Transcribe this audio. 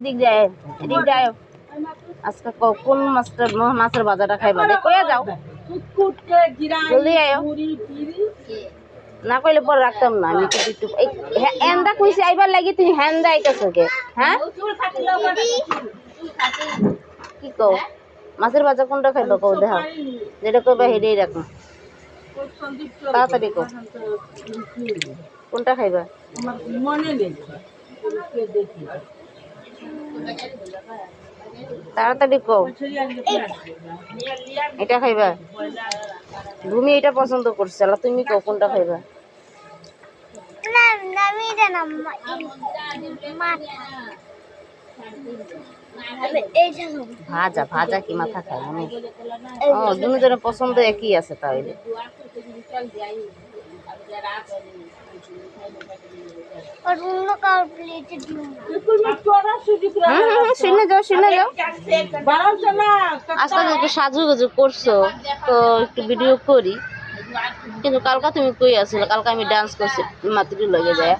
দিক যায় এদিক যায়। কোন মাছটা মাছের বাজারটা খাইবা? কইয়া যাও। জলদি আয়ো। না কইলে পরে রাখতাম না আমি একটু হ্যাঁ, এন্দা কইছি আইবার লাগি তুই হ্যান্দা আইতাছ কে হ্যাঁ? কি কও? মাছের বাজার কোনটা খাইবা কও দেখা। যেটা কইবা হেডেই রাখো। তাড়াতাড়ি কও। কোনটা খাইবা? মনে নেই তাড়াতাড়ি কও। এটা খাইবা? ভূমি এটা পছন্দ করছে তুমি কও কোনটা খাইবা? ভাজা ভাজা কি মাথা খাই আমি? ও দুজনের পছন্দ একই আছে তাহলে। হুম হুম হুম, শুনে যাও শুনে যাও। আজকাল একটু সাজুগুজু করছ, তো একটু ভিডিও করি। কিন্তু কালকা তুমি কই আসলে কালকা আমি ডান্স করছি, মাতৃ লগে যায়।